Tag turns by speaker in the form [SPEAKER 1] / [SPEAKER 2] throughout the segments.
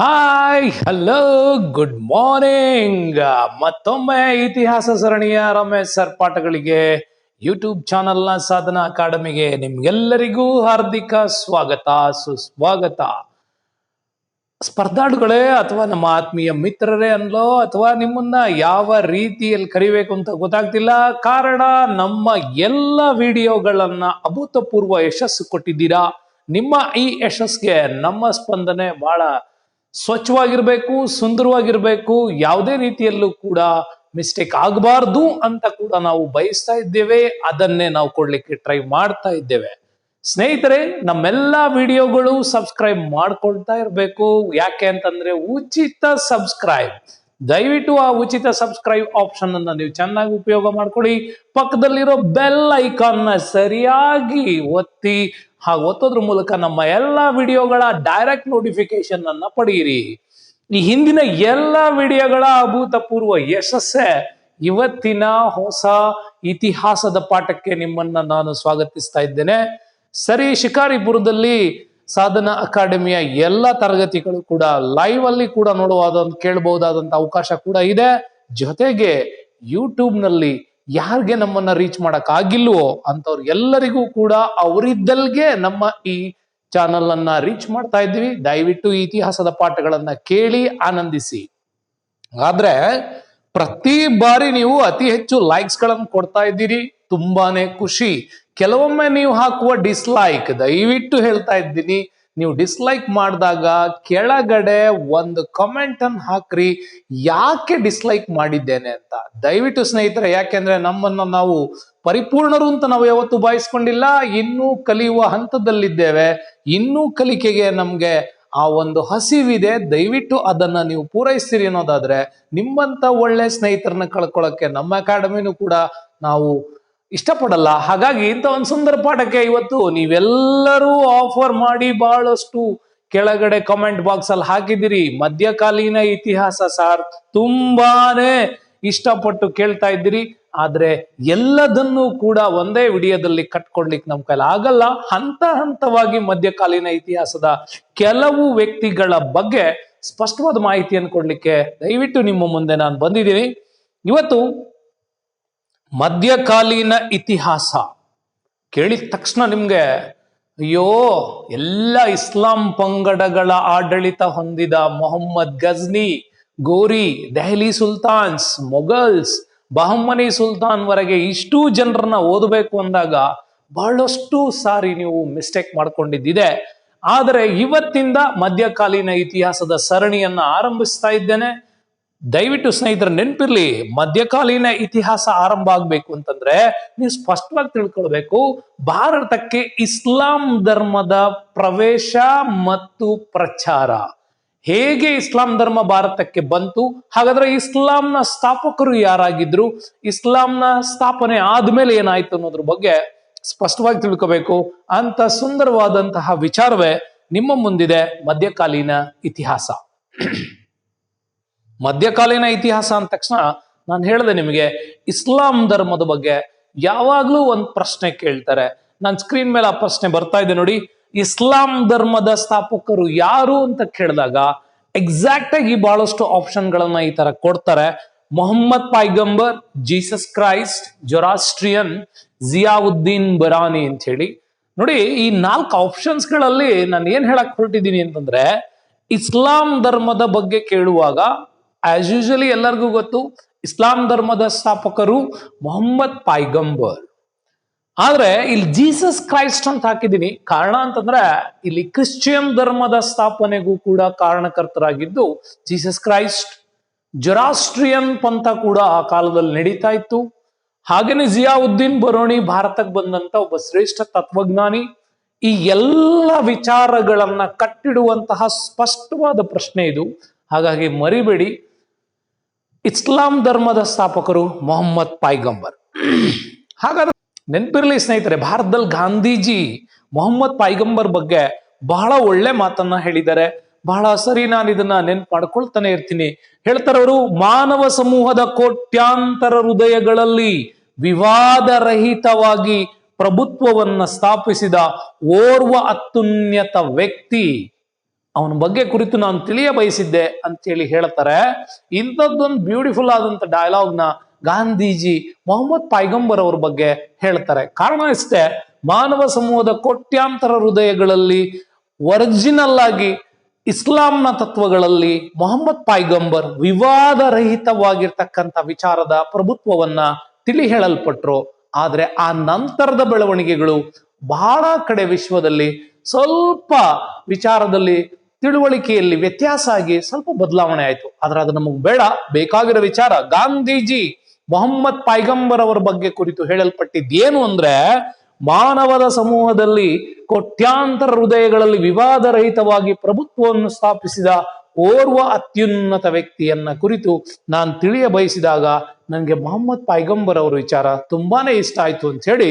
[SPEAKER 1] Hi hello good morning ಮತ್ತೊಮ್ಮೆ ಇತಿಹಾಸ ಸರಣಿಯ ರಮೇಶ್ ಸರ್ ಪಾಠಗಳಿಗೆ ಯೂಟ್ಯೂಬ್ ಚಾನೆಲ್ನ ಸಾಧನ ಅಕಾಡೆಮಿಗೆ ನಿಮ್ಗೆಲ್ಲರಿಗೂ ಹಾರ್ದಿಕ ಸ್ವಾಗತ, ಸುಸ್ವಾಗತ. ಸ್ಪರ್ಧಾಳುಗಳೇ ಅಥವಾ ನಮ್ಮ ಆತ್ಮೀಯ ಮಿತ್ರರೇ ಅನ್ಲೋ ಅಥವಾ ನಿಮ್ಮನ್ನ ಯಾವ ರೀತಿಯಲ್ಲಿ ಕರಿಬೇಕು ಅಂತ ಗೊತ್ತಾಗ್ತಿಲ್ಲ, ಕಾರಣ ನಮ್ಮ ಎಲ್ಲ ವಿಡಿಯೋಗಳನ್ನ ಅಭೂತಪೂರ್ವ ಯಶಸ್ಸು ಕೊಟ್ಟಿದ್ದೀರಾ? ನಿಮ್ಮ ಈ ಯಶಸ್ಗೆ ನಮ್ಮ ಸ್ಪಂದನೆ ಬಹಳ ಸ್ವಚ್ಛವಾಗಿರ್ಬೇಕು, ಸುಂದರವಾಗಿರ್ಬೇಕು, ಯಾವುದೇ ರೀತಿಯಲ್ಲೂ ಕೂಡ ಮಿಸ್ಟೇಕ್ ಆಗಬಾರ್ದು ಅಂತ ಕೂಡ ನಾವು ಬಯಸ್ತಾ ಇದ್ದೇವೆ. ಅದನ್ನೇ ನಾವು ಕೊಡ್ಲಿಕ್ಕೆ ಟ್ರೈ ಮಾಡ್ತಾ ಇದ್ದೇವೆ. ಸ್ನೇಹಿತರೆ, ನಮ್ಮೆಲ್ಲ ವಿಡಿಯೋಗಳು ಸಬ್ಸ್ಕ್ರೈಬ್ ಮಾಡ್ಕೊಳ್ತಾ ಇರಬೇಕು. ಯಾಕೆ ಅಂತಂದ್ರೆ ಉಚಿತ ಸಬ್ಸ್ಕ್ರೈಬ್. ದಯವಿಟ್ಟು ಆ ಉಚಿತ ಸಬ್ಸ್ಕ್ರೈಬ್ ಆಪ್ಷನ್ ಅನ್ನ ನೀವು ಚೆನ್ನಾಗಿ ಉಪಯೋಗ ಮಾಡ್ಕೊಳ್ಳಿ. ಪಕ್ಕದಲ್ಲಿರೋ ಬೆಲ್ ಐಕಾನ್ನ ಸರಿಯಾಗಿ ಒತ್ತಿ ಹಾಗೆ ಒತ್ತೋದ್ರ ಮೂಲಕ ನಮ್ಮ ಎಲ್ಲ ವಿಡಿಯೋಗಳ ಡೈರೆಕ್ಟ್ ನೋಟಿಫಿಕೇಶನ್ ಅನ್ನ ಪಡೆಯಿರಿ. ಈ ಹಿಂದಿನ ಎಲ್ಲ ವಿಡಿಯೋಗಳ ಅಭೂತಪೂರ್ವ ಯಶಸ್ಸೇ ಇವತ್ತಿನ ಹೊಸ ಇತಿಹಾಸದ ಪಾಠಕ್ಕೆ ನಿಮ್ಮನ್ನ ನಾನು ಸ್ವಾಗತಿಸ್ತಾ ಇದ್ದೇನೆ. ಸರಿ ಶಿಕಾರಿಪುರದಲ್ಲಿ ಸಾಧನ ಅಕಾಡೆಮಿಯ ಎಲ್ಲ ತರಗತಿಗಳು ಕೂಡ ಲೈವ್ ಅಲ್ಲಿ ಕೂಡ ನೋಡುವಾದ ಕೇಳಬಹುದಾದಂತ ಅವಕಾಶ ಕೂಡ ಇದೆ. ಜೊತೆಗೆ ಯೂಟ್ಯೂಬ್ನಲ್ಲಿ ಯಾರಿಗೆ ನಮ್ಮನ್ನ ರೀಚ್ ಮಾಡಕ್ ಆಗಿಲ್ವೋ ಅಂತವ್ರಿಗೆಲ್ಲರಿಗೂ ಕೂಡ ಅವರಿದ್ದಲ್ಗೆ ನಮ್ಮ ಈ ಚಾನಲ್ ಅನ್ನ ರೀಚ್ ಮಾಡ್ತಾ ಇದ್ದೀವಿ. ದಯವಿಟ್ಟು ಇತಿಹಾಸದ ಪಾಠಗಳನ್ನ ಕೇಳಿ ಆನಂದಿಸಿ. ಆದ್ರೆ ಪ್ರತಿ ಬಾರಿ ನೀವು ಅತಿ ಹೆಚ್ಚು ಲೈಕ್ಸ್ಗಳನ್ನು ಕೊಡ್ತಾ ಇದ್ದೀರಿ, ತುಂಬಾನೇ ಖುಷಿ. ಕೆಲವೊಮ್ಮೆ ನೀವು ಹಾಕುವ ಡಿಸ್ಲೈಕ್ ದಯವಿಟ್ಟು ಹೇಳ್ತಾ ಇದ್ದೀನಿ. ನೀವು ಡಿಸ್ಲೈಕ್ ಮಾಡಿದಾಗ ಕೆಳಗಡೆ ಒಂದು ಕಮೆಂಟ್ ಅನ್ನು ಹಾಕ್ರಿ. ಯಾಕೆ ಡಿಸ್ಲೈಕ್ ಮಾಡಿದ್ದೇನೆ ಅಂತ? ದಯವಿಟ್ಟು ಸ್ನೇಹಿತರೆ, ಯಾಕೆಂದ್ರೆ ನಮ್ಮನ್ನು ನಾವು ಪರಿಪೂರ್ಣರು ಅಂತ ನಾವು ಯಾವತ್ತು ಬಾಯಿಸ್ಕೊಂಡಿಲ್ಲ ಇನ್ನೂ ಕಲಿಯುವ ಹಂತದಲ್ಲಿದ್ದೇವೆ. ಇನ್ನೂ ಕಲಿಕೆಗೆ ನಮ್ಗೆ ಆ ಒಂದು ಹಸಿವಿದೆ. ದಯವಿಟ್ಟು ಅದನ್ನ ನೀವು ಪೂರೈಸ್ತೀರಿ ಅನ್ನೋದಾದ್ರೆ ನಿಮ್ಮಂತ ಒಳ್ಳೆ ಸ್ನೇಹಿತರನ್ನ ಕಳ್ಕೊಳ್ಳೋಕೆ ನಮ್ಮ ಅಕಾಡೆಮಿನೂ ಕೂಡ ನಾವು ಇಷ್ಟಪಡಲ್ಲ. ಹಾಗಾಗಿ ಇಂಥ ಒಂದು ಸುಂದರ ಪಾಠಕ್ಕೆ ಇವತ್ತು ನೀವೆಲ್ಲರೂ ಆಫರ್ ಮಾಡಿ ಬಹಳಷ್ಟು ಕೆಳಗಡೆ ಕಮೆಂಟ್ ಬಾಕ್ಸ್ ಅಲ್ಲಿ ಹಾಕಿದಿರಿ ಮಧ್ಯಕಾಲೀನ ಇತಿಹಾಸ ಸಾರ್, ತುಂಬಾನೇ ಇಷ್ಟಪಟ್ಟು ಕೇಳ್ತಾ ಇದ್ದೀರಿ. ಆದ್ರೆ ಎಲ್ಲದನ್ನೂ ಕೂಡ ಒಂದೇ ವಿಡಿಯೋದಲ್ಲಿ ಕಟ್ಕೊಡ್ಲಿಕ್ಕೆ ನಮ್ ಕೈಲಿ ಆಗಲ್ಲ. ಹಂತ ಹಂತವಾಗಿ ಮಧ್ಯಕಾಲೀನ ಇತಿಹಾಸದ ಕೆಲವು ವ್ಯಕ್ತಿಗಳ ಬಗ್ಗೆ ಸ್ಪಷ್ಟವಾದ ಮಾಹಿತಿಯನ್ನು ಕೊಡ್ಲಿಕ್ಕೆ ದಯವಿಟ್ಟು ನಿಮ್ಮ ಮುಂದೆ ನಾನು ಬಂದಿದ್ದೀನಿ. ಇವತ್ತು ಮಧ್ಯಕಾಲೀನ ಇತಿಹಾಸ. ಕೇಳಿದ ತಕ್ಷಣ ನಿಮಗೆ, ಅಯ್ಯೋ, ಎಲ್ಲ ಇಸ್ಲಾಂ ಪಂಗಡಗಳ ಆಡಳಿತ ಹೊಂದಿದ ಮೊಹಮ್ಮದ್ ಗಜ್ನಿ, ಗೋರಿ, ದೆಹಲಿ ಸುಲ್ತಾನ್ಸ್, ಮೊಘಲ್ಸ್, ಬಹಮ್ಮನಿ ಸುಲ್ತಾನ್ ವರೆಗೆ ಇಷ್ಟು ಜನರನ್ನ ಓದಬೇಕು ಅಂದಾಗ ಬಹಳಷ್ಟು ಸಾರಿ ನೀವು ಮಿಸ್ಟೇಕ್ ಮಾಡ್ಕೊಂಡಿದ್ದಿದೆ. ಆದರೆ ಇವತ್ತಿಂದ ಮಧ್ಯಕಾಲೀನ ಇತಿಹಾಸದ ಸರಣಿಯನ್ನ ಆರಂಭಿಸ್ತಾ ಇದ್ದೇನೆ. ದಯವಿಟ್ಟು ಸ್ನೇಹಿತರ, ನೆನಪಿರ್ಲಿ, ಮಧ್ಯಕಾಲೀನ ಇತಿಹಾಸ ಆರಂಭ ಆಗ್ಬೇಕು ಅಂತಂದ್ರೆ ನೀವು ಸ್ಪಷ್ಟವಾಗಿ ತಿಳ್ಕೊಳ್ಬೇಕು, ಭಾರತಕ್ಕೆ ಇಸ್ಲಾಂ ಧರ್ಮದ ಪ್ರವೇಶ ಮತ್ತು ಪ್ರಚಾರ. ಹೇಗೆ ಇಸ್ಲಾಂ ಧರ್ಮ ಭಾರತಕ್ಕೆ ಬಂತು, ಹಾಗಾದ್ರೆ ಇಸ್ಲಾಂನ ಸ್ಥಾಪಕರು ಯಾರಾಗಿದ್ರು, ಇಸ್ಲಾಂನ ಸ್ಥಾಪನೆ ಆದ್ಮೇಲೆ ಏನಾಯ್ತು ಅನ್ನೋದ್ರ ಬಗ್ಗೆ ಸ್ಪಷ್ಟವಾಗಿ ತಿಳ್ಕೋಬೇಕು. ಅಂತ ಸುಂದರವಾದಂತಹ ವಿಚಾರವೇ ನಿಮ್ಮ ಮುಂದಿದೆ, ಮಧ್ಯಕಾಲೀನ ಇತಿಹಾಸ. ಮಧ್ಯಕಾಲೀನ ಇತಿಹಾಸ ಅಂದ ತಕ್ಷಣ ನಾನು ಹೇಳಿದೆ ನಿಮಗೆ, ಇಸ್ಲಾಂ ಧರ್ಮದ ಬಗ್ಗೆ ಯಾವಾಗ್ಲೂ ಒಂದು ಪ್ರಶ್ನೆ ಕೇಳ್ತಾರೆ. ನನ್ನ ಸ್ಕ್ರೀನ್ ಮೇಲೆ ಆ ಪ್ರಶ್ನೆ ಬರ್ತಾ ಇದೆ ನೋಡಿ. ಇಸ್ಲಾಂ ಧರ್ಮದ ಸ್ಥಾಪಕರು ಯಾರು ಅಂತ ಕೇಳಿದಾಗ ಎಕ್ಸಾಕ್ಟ್ ಆಗಿ ಬಹಳಷ್ಟು ಆಪ್ಷನ್ಗಳನ್ನ ಈ ತರ ಕೊಡ್ತಾರೆ. Mohammed Paigambar, Jesus Christ, Zoroastrian, Ziauddin Barani ಅಂತ ಹೇಳಿ. ನೋಡಿ, ಈ ನಾಲ್ಕು ಆಪ್ಷನ್ಸ್ಗಳಲ್ಲಿ ನಾನು ಏನ್ ಹೇಳಕ್ ಹೊರಟಿದ್ದೀನಿ ಅಂತಂದ್ರೆ, ಇಸ್ಲಾಂ ಧರ್ಮದ ಬಗ್ಗೆ ಕೇಳುವಾಗ ಆಸ್ ಯೂಶಲಿ ಎಲ್ಲರಿಗೂ ಗೊತ್ತು, ಇಸ್ಲಾಂ ಧರ್ಮದ ಸ್ಥಾಪಕರು ಮೊಹಮ್ಮದ್ ಪೈಗಂಬರ್. ಆದ್ರೆ ಇಲ್ಲಿ ಜೀಸಸ್ ಕ್ರೈಸ್ಟ್ ಅಂತ ಹಾಕಿದೀನಿ. ಕಾರಣ ಅಂತಂದ್ರೆ ಇಲ್ಲಿ ಕ್ರಿಶ್ಚಿಯನ್ ಧರ್ಮದ ಸ್ಥಾಪನೆಗೂ ಕೂಡ ಕಾರಣಕರ್ತರಾಗಿದ್ದು ಜೀಸಸ್ ಕ್ರೈಸ್ಟ್. ಜೊರಾಸ್ಟ್ರಿಯನ್ ಪಂಥ ಕೂಡ ಆ ಕಾಲದಲ್ಲಿ ನಡೀತಾ ಇತ್ತು. ಹಾಗೇನೆ ಜಿಯಾವುದ್ದೀನ್ ಬರೋಣಿ ಭಾರತಕ್ಕೆ ಬಂದಂತ ಒಬ್ಬ ಶ್ರೇಷ್ಠ ತತ್ವಜ್ಞಾನಿ. ಈ ಎಲ್ಲ ವಿಚಾರಗಳನ್ನ ಕಟ್ಟಿಡುವಂತಹ ಸ್ಪಷ್ಟವಾದ ಪ್ರಶ್ನೆ ಇದು. ಹಾಗಾಗಿ ಮರಿಬೇಡಿ. ಇಸ್ಲಾಂ ಧರ್ಮದ ಸ್ಥಾಪಕರು ಮೊಹಮ್ಮದ್ ಪೈಗಂಬರ್. ಹಾಗಾದ್ರೆ ನೆನಪಿರ್ಲಿ ಸ್ನೇಹಿತರೆ, ಭಾರತದಲ್ಲಿ ಗಾಂಧೀಜಿ ಮೊಹಮ್ಮದ್ ಪೈಗಂಬರ್ ಬಗ್ಗೆ ಬಹಳ ಒಳ್ಳೆ ಮಾತನ್ನ ಹೇಳಿದ್ದಾರೆ. ಬಹಳ ಸರಿ ನಾನು ಇದನ್ನ ನೆನ್ಪು ಮಾಡ್ಕೊಳ್ತಾನೆ ಇರ್ತೀನಿ ಹೇಳ್ತಾರವರು ಮಾನವ ಸಮೂಹದ ಕೋಟ್ಯಾಂತರ ಹೃದಯಗಳಲ್ಲಿ ವಿವಾದರಹಿತವಾಗಿ ಪ್ರಭುತ್ವವನ್ನ ಸ್ಥಾಪಿಸಿದ ಓರ್ವ ಅತ್ಯುನ್ನತ ವ್ಯಕ್ತಿ ಅವನ ಬಗ್ಗೆ ಕುರಿತು ನಾನು ತಿಳಿಯ ಬಯಸಿದ್ದೆ ಅಂತೇಳಿ ಹೇಳ್ತಾರೆ. ಇಂಥದ್ದೊಂದು ಬ್ಯೂಟಿಫುಲ್ ಆದಂತ ಡೈಲಾಗ್ನ ಗಾಂಧೀಜಿ ಮೊಹಮ್ಮದ್ ಪೈಗಂಬರ್ ಅವ್ರ ಬಗ್ಗೆ ಹೇಳ್ತಾರೆ. ಕಾರಣ ಇಷ್ಟೇ, ಮಾನವ ಸಮೂಹದ ಕೋಟ್ಯಾಂತರ ಹೃದಯಗಳಲ್ಲಿ ಒರಿಜಿನಲ್ ಆಗಿ ಇಸ್ಲಾಂನ ತತ್ವಗಳಲ್ಲಿ ಮೊಹಮ್ಮದ್ ಪೈಗಂಬರ್ ವಿವಾದ ರಹಿತವಾಗಿರ್ತಕ್ಕಂಥ ವಿಚಾರದ ಪ್ರಭುತ್ವವನ್ನ ತಿಳಿ ಹೇಳಲ್ಪಟ್ರು. ಆದ್ರೆ ಆ ನಂತರದ ಬೆಳವಣಿಗೆಗಳು ಬಹಳ ಕಡೆ ವಿಶ್ವದಲ್ಲಿ ಸ್ವಲ್ಪ ವಿಚಾರದಲ್ಲಿ ತಿಳುವಳಿಕೆಯಲ್ಲಿ ವ್ಯತ್ಯಾಸ ಆಗಿ ಸ್ವಲ್ಪ ಬದಲಾವಣೆ ಆಯಿತು. ಆದ್ರೆ ಅದು ನಮಗೆ ಬೇಡ. ಬೇಕಾಗಿರೋ ವಿಚಾರ. ಗಾಂಧೀಜಿ ಮೊಹಮ್ಮದ್ ಪೈಗಂಬರ್ ಅವರ ಬಗ್ಗೆ ಕುರಿತು ಹೇಳಲ್ಪಟ್ಟಿದ್ದೇನು ಅಂದ್ರೆ ಮಾನವದ ಸಮೂಹದಲ್ಲಿ ಕೋಟ್ಯಾಂತರ ಹೃದಯಗಳಲ್ಲಿ ವಿವಾದರಹಿತವಾಗಿ ಪ್ರಭುತ್ವವನ್ನು ಸ್ಥಾಪಿಸಿದ ಓರ್ವ ಅತ್ಯುನ್ನತ ವ್ಯಕ್ತಿಯನ್ನ ಕುರಿತು ನಾನು ತಿಳಿಯ ಬಯಸಿದಾಗ ನನಗೆ ಮೊಹಮ್ಮದ್ ಪೈಗಂಬರ್ ಅವರ ವಿಚಾರ ತುಂಬಾನೇ ಇಷ್ಟ ಆಯ್ತು ಅಂತ ಹೇಳಿ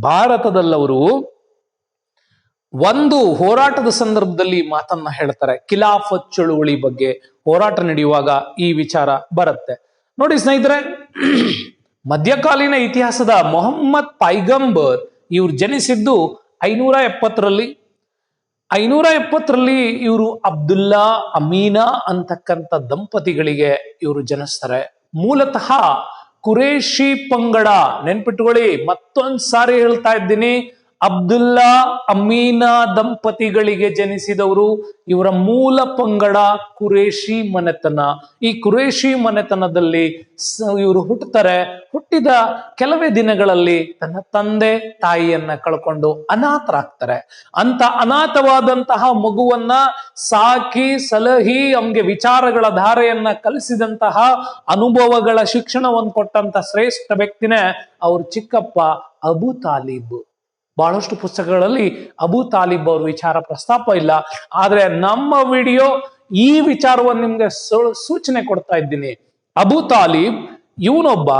[SPEAKER 1] ಭಾರತದಲ್ಲವರು ಒಂದು ಹೋರಾಟದ ಸಂದರ್ಭದಲ್ಲಿ ಮಾತನ್ನ ಹೇಳ್ತಾರೆ, ಖಿಲಾಫತ್ ಚಳುವಳಿ ಬಗ್ಗೆ ಹೋರಾಟ ನಡೆಯುವಾಗ ಈ ವಿಚಾರ ಬರುತ್ತೆ. ನೋಡಿ ಸ್ನೇಹಿತರೆ, ಮಧ್ಯಕಾಲೀನ ಇತಿಹಾಸದ ಮೊಹಮ್ಮದ್ ಪೈಗಂಬರ್ ಇವ್ರು ಜನಿಸಿದ್ದು ಐನೂರ ಎಪ್ಪತ್ತರಲ್ಲಿ. ಐನೂರ ಎಪ್ಪತ್ತರಲ್ಲಿ ಇವರು ಅಬ್ದುಲ್ಲಾ ಅಮೀನಾ ಅಂತಕ್ಕಂಥ ದಂಪತಿಗಳಿಗೆ ಇವರು ಜನಿಸ್ತಾರೆ. ಮೂಲತಃ ಕುರೇಶಿ ಪಂಗಡ ನೆನ್ಪಿಟ್ಕೊಳ್ಳಿ ಮತ್ತೊಂದ್ ಸಾರಿ ಹೇಳ್ತಾ ಇದ್ದೀನಿ ಅಬ್ದುಲ್ಲಾ ಅಮೀನಾ ದಂಪತಿಗಳಿಗೆ ಜನಿಸಿದವರು, ಇವರ ಮೂಲ ಪಂಗಡ ಕುರೇಶಿ ಮನೆತನ. ಈ ಕುರೇಶಿ ಮನೆತನದಲ್ಲಿ ಇವರು ಹುಟ್ಟುತ್ತಾರೆ ಹುಟ್ಟಿದ ಕೆಲವೇ ದಿನಗಳಲ್ಲಿ ತನ್ನ ತಂದೆ, ತಾಯಿಯನ್ನ ಕಳ್ಕೊಂಡು ಅನಾಥರಾಗ್ತಾರೆ ಅಂತ ಅನಾಥವಾದಂತಹ ಮಗುವನ್ನ ಸಾಕಿ, ಸಲಹಿ, ಅವನಿಗೆ ವಿಚಾರಗಳ ಧಾರೆಯನ್ನ ಕಲಿಸಿದಂತಹ ಅನುಭವಗಳ ಶಿಕ್ಷಣವನ್ನು ಕೊಟ್ಟಂತ ಶ್ರೇಷ್ಠ ವ್ಯಕ್ತಿನೇ ಅವ್ರ ಚಿಕ್ಕಪ್ಪ ಅಬು ತಾಲಿಬ್. ಬಹಳಷ್ಟು ಪುಸ್ತಕಗಳಲ್ಲಿ ಅಬು ತಾಲಿಬ್ ಅವ್ರ ವಿಚಾರ ಪ್ರಸ್ತಾಪ ಇಲ್ಲ. ಆದ್ರೆ ನಮ್ಮ ವಿಡಿಯೋ ಈ ವಿಚಾರವನ್ನು ನಿಮ್ಗೆ ಸೂಚನೆ ಕೊಡ್ತಾ ಇದ್ದೀನಿ. ಅಬು ತಾಲಿಬ್ ಇವನೊಬ್ಬ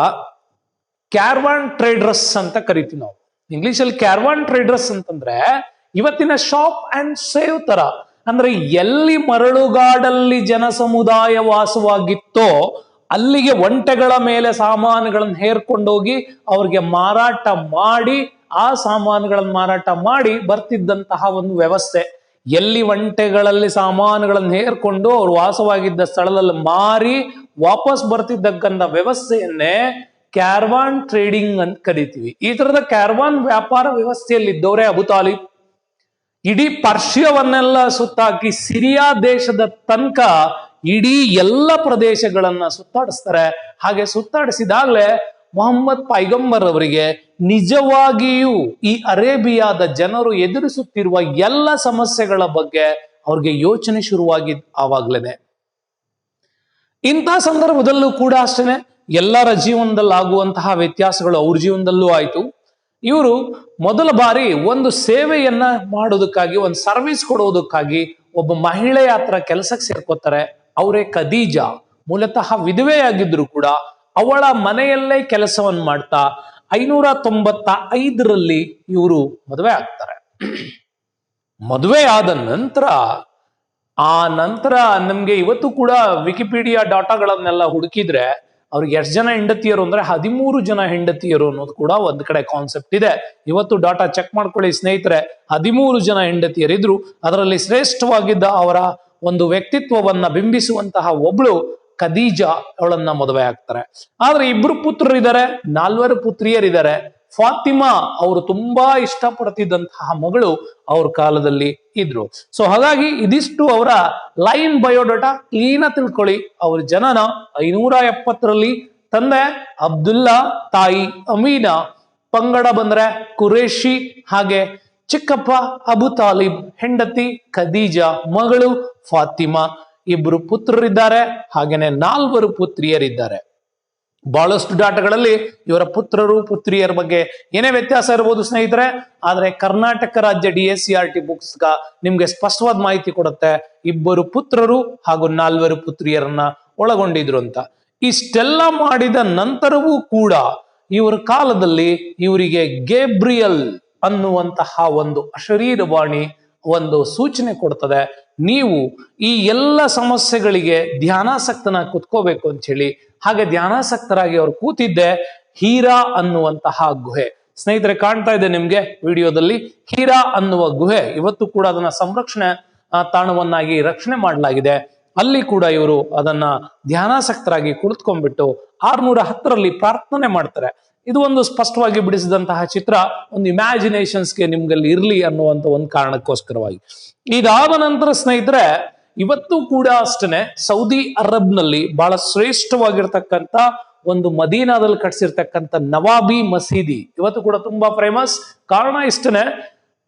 [SPEAKER 1] ಕ್ಯಾರ್ವಾನ್ ಟ್ರೇಡರ್ಸ್ ಅಂತ ಕರಿತೀವಿ ನಾವು. ಇಂಗ್ಲಿಷ್ ಅಲ್ಲಿ ಕ್ಯಾರ್ವಾನ್ ಟ್ರೇಡರ್ಸ್ ಅಂತಂದ್ರೆ ಇವತ್ತಿನ ಶಾಪ್ ಅಂಡ್ ಸೇವ್ ತರ. ಅಂದ್ರೆ ಎಲ್ಲಿ ಮರಳುಗಾಡಲ್ಲಿ ಜನ ಸಮುದಾಯ ವಾಸವಾಗಿತ್ತೋ ಅಲ್ಲಿಗೆ ಒಂಟೆಗಳ ಮೇಲೆ ಸಾಮಾನುಗಳನ್ನು ಹೇರ್ಕೊಂಡೋಗಿ ಅವ್ರಿಗೆ ಮಾರಾಟ ಮಾಡಿ ಆ ಸಾಮಾನುಗಳನ್ನು ಮಾರಾಟ ಮಾಡಿ ಬರ್ತಿದ್ದಂತಹ ಒಂದು ವ್ಯವಸ್ಥೆ. ಎಲ್ಲಿ ಒಂಟೆಗಳಲ್ಲಿ ಸಾಮಾನುಗಳನ್ನು ಹೇರ್ಕೊಂಡು ಅವರು ವಾಸವಾಗಿದ್ದ ಸ್ಥಳದಲ್ಲಿ ಮಾರಿ ವಾಪಸ್ ಬರ್ತಿದ್ದಕ್ಕಂಥ ವ್ಯವಸ್ಥೆಯನ್ನೇ ಕ್ಯಾರ್ವಾನ್ ಟ್ರೇಡಿಂಗ್ ಅಂತ ಕರಿತೀವಿ. ಈ ತರದ ಕ್ಯಾರ್ವಾನ್ ವ್ಯಾಪಾರ ವ್ಯವಸ್ಥೆಯಲ್ಲಿ ಇದ್ದವರೇ ಅಬುತಾಲಿ. ಇಡೀ ಪರ್ಷಿಯವನ್ನೆಲ್ಲ ಸುತ್ತಾಕಿ ಸಿರಿಯಾ ದೇಶದ ತನಕ ಇಡೀ ಎಲ್ಲ ಪ್ರದೇಶಗಳನ್ನ ಸುತ್ತಾಡಿಸ್ತಾರೆ. ಹಾಗೆ ಸುತ್ತಾಡಿಸಿದಾಗಲೇ ಮೊಹಮ್ಮದ್ ಪೈಗಂಬರ್ ಅವರಿಗೆ ನಿಜವಾಗಿಯೂ ಈ ಅರೇಬಿಯಾದ ಜನರು ಎದುರಿಸುತ್ತಿರುವ ಎಲ್ಲ ಸಮಸ್ಯೆಗಳ ಬಗ್ಗೆ ಅವ್ರಿಗೆ ಯೋಚನೆ ಶುರುವಾಗಿ ಆವಾಗ್ಲೇನೆ. ಇಂಥ ಸಂದರ್ಭದಲ್ಲೂ ಕೂಡ ಅಷ್ಟೇನೆ, ಎಲ್ಲರ ಜೀವನದಲ್ಲಿ ಆಗುವಂತಹ ವ್ಯತ್ಯಾಸಗಳು ಅವ್ರ ಜೀವನದಲ್ಲೂ ಆಯ್ತು. ಇವರು ಮೊದಲ ಬಾರಿ ಒಂದು ಸೇವೆಯನ್ನ ಮಾಡೋದಕ್ಕಾಗಿ, ಒಂದು ಸರ್ವಿಸ್ ಕೊಡೋದಕ್ಕಾಗಿ ಒಬ್ಬ ಮಹಿಳೆಯ ಹತ್ರ ಕೆಲಸಕ್ಕೆ ಸೇರ್ಕೋತಾರೆ. ಅವರೇ ಖದೀಜಾ, ಮೂಲತಃ ವಿಧವೆಯಾಗಿದ್ರು ಕೂಡ ಅವಳ ಮನೆಯಲ್ಲೇ ಕೆಲಸವನ್ನು ಮಾಡ್ತಾ ಐನೂರ ತೊಂಬತ್ತ ಐದರಲ್ಲಿ ಇವರು ಮದುವೆ ಆಗ್ತಾರೆ. ಮದುವೆ ಆದ ನಂತರ, ಆ ನಂತರ ನಮ್ಗೆ ಇವತ್ತು ಕೂಡ ವಿಕಿಪೀಡಿಯಾ ಡಾಟಾಗಳನ್ನೆಲ್ಲ ಹುಡುಕಿದ್ರೆ, ಅವ್ರಿಗೆ ಎಷ್ಟು ಜನ ಹೆಂಡತಿಯರು ಅಂದ್ರೆ ಹದಿಮೂರು ಜನ ಹೆಂಡತಿಯರು ಅನ್ನೋದು ಕೂಡ ಒಂದ್ ಕಡೆ ಕಾನ್ಸೆಪ್ಟ್ ಇದೆ. ಇವತ್ತು ಡಾಟಾ ಚೆಕ್ ಮಾಡ್ಕೊಳ್ಳಿ ಸ್ನೇಹಿತರೆ, ಹದಿಮೂರು ಜನ ಹೆಂಡತಿಯರಿದ್ರು, ಅದರಲ್ಲಿ ಶ್ರೇಷ್ಠವಾಗಿದ್ದ ಅವರ ಒಂದು ವ್ಯಕ್ತಿತ್ವವನ್ನ ಬಿಂಬಿಸುವಂತಹ ಒಬ್ಳು ಖದೀಜಾ ಅವಳನ್ನ ಮದುವೆ ಆಗ್ತಾರೆ. ಆದ್ರೆ ಇಬ್ರು ಪುತ್ರರಿದ್ದಾರೆ, ನಾಲ್ವರು ಪುತ್ರಿಯರಿದ್ದಾರೆ. ಫಾತಿಮಾ ಅವರು ತುಂಬಾ ಇಷ್ಟಪಡ್ತಿದ್ದಂತಹ ಮಗಳು ಅವ್ರ ಕಾಲದಲ್ಲಿ ಇದ್ರು. ಸೊ ಹಾಗಾಗಿ ಇದಿಷ್ಟು ಅವರ ಲೈನ್ ಬಯೋಡಾಟಾ ಕ್ಲೀನ ತಿಳ್ಕೊಳ್ಳಿ. ಅವ್ರ ಜನನ ಐನೂರ ಎಪ್ಪತ್ತರಲ್ಲಿ. ತಂದೆ ಅಬ್ದುಲ್ಲಾ, ತಾಯಿ ಅಮೀನಾ, ಪಂಗಡ ಬಂದ್ರೆ ಕುರೇಶಿ ಹಾಗೆ ಚಿಕ್ಕಪ್ಪ ಅಬು ತಾಲಿಬ್, ಹೆಂಡತಿ ಖದೀಜಾ, ಮಗಳು ಫಾತಿಮಾ. ಇಬ್ರು ಪುತ್ರರಿದ್ದಾರೆ, ಹಾಗೇನೆ ನಾಲ್ವರು ಪುತ್ರಿಯರಿದ್ದಾರೆ. ಬಹಳಷ್ಟು ಡಾಟಗಳಲ್ಲಿ ಇವರ ಪುತ್ರರು ಪುತ್ರಿಯರ ಬಗ್ಗೆ ಏನೇ ವ್ಯತ್ಯಾಸ ಇರಬಹುದು ಸ್ನೇಹಿತರೆ, ಆದ್ರೆ ಕರ್ನಾಟಕ ರಾಜ್ಯ D S C R T books ನಿಮ್ಗೆ ಸ್ಪಷ್ಟವಾದ ಮಾಹಿತಿ ಕೊಡುತ್ತೆ, ಇಬ್ಬರು ಪುತ್ರರು ಹಾಗೂ ನಾಲ್ವರು ಪುತ್ರಿಯರನ್ನ ಒಳಗೊಂಡಿದ್ರು ಅಂತ. ಇಷ್ಟೆಲ್ಲ ಮಾಡಿದ ನಂತರವೂ ಕೂಡ ಇವರ ಕಾಲದಲ್ಲಿ ಇವರಿಗೆ ಗೇಬ್ರಿಯಲ್ ಅನ್ನುವಂತಹ ಒಂದು ಅಶರೀರವಾಣಿ ಒಂದು ಸೂಚನೆ ಕೊಡ್ತದೆ. ನೀವು ಈ ಎಲ್ಲ ಸಮಸ್ಯೆಗಳಿಗೆ ಧ್ಯಾನಾಸಕ್ತನ ಕುತ್ಕೋಬೇಕು ಅಂತ ಹೇಳಿ, ಹಾಗೆ ಧ್ಯಾನಾಸಕ್ತರಾಗಿ ಅವ್ರು ಕೂತಿದ್ದೆ ಹೀರಾ ಅನ್ನುವಂತಹ ಗುಹೆ. ಸ್ನೇಹಿತರೆ, ಕಾಣ್ತಾ ಇದೆ ನಿಮ್ಗೆ ವಿಡಿಯೋದಲ್ಲಿ, ಹೀರಾ ಅನ್ನುವ ಗುಹೆ. ಇವತ್ತು ಕೂಡ ಅದನ್ನ ಸಂರಕ್ಷಣೆ ತಾಣವನ್ನಾಗಿ ರಕ್ಷಣೆ ಮಾಡಲಾಗಿದೆ. ಅಲ್ಲಿ ಕೂಡ ಇವರು ಅದನ್ನ ಧ್ಯಾನಾಸಕ್ತರಾಗಿ ಕುಳಿತುಕೊಂಡ್ಬಿಟ್ಟು ಆರ್ನೂರ ಹತ್ತರಲ್ಲಿ ಪ್ರಾರ್ಥನೆ ಮಾಡ್ತಾರೆ. ಇದು ಒಂದು ಸ್ಪಷ್ಟವಾಗಿ ಬಿಡಿಸಿದಂತಹ ಚಿತ್ರ, ಒಂದು ಇಮ್ಯಾಜಿನೇಷನ್ಸ್ಗೆ ನಿಮ್ಗಲ್ಲಿ ಇರಲಿ ಅನ್ನುವಂಥ ಒಂದು ಕಾರಣಕ್ಕೋಸ್ಕರವಾಗಿ. ಇದಾದ ನಂತರ ಸ್ನೇಹಿತರೆ, ಇವತ್ತು ಕೂಡ ಅಷ್ಟೇ ಸೌದಿ ಅರಬ್ನಲ್ಲಿ ಬಹಳ ಶ್ರೇಷ್ಠವಾಗಿರ್ತಕ್ಕಂಥ ಒಂದು ಮದೀನಾದಲ್ಲಿ ಕಟ್ಸಿರ್ತಕ್ಕಂಥ ನವಾಬಿ ಮಸೀದಿ. ಇವತ್ತು ಕೂಡ ತುಂಬಾ ಫೇಮಸ್ ಕಾರಣ ಇಷ್ಟನೇ,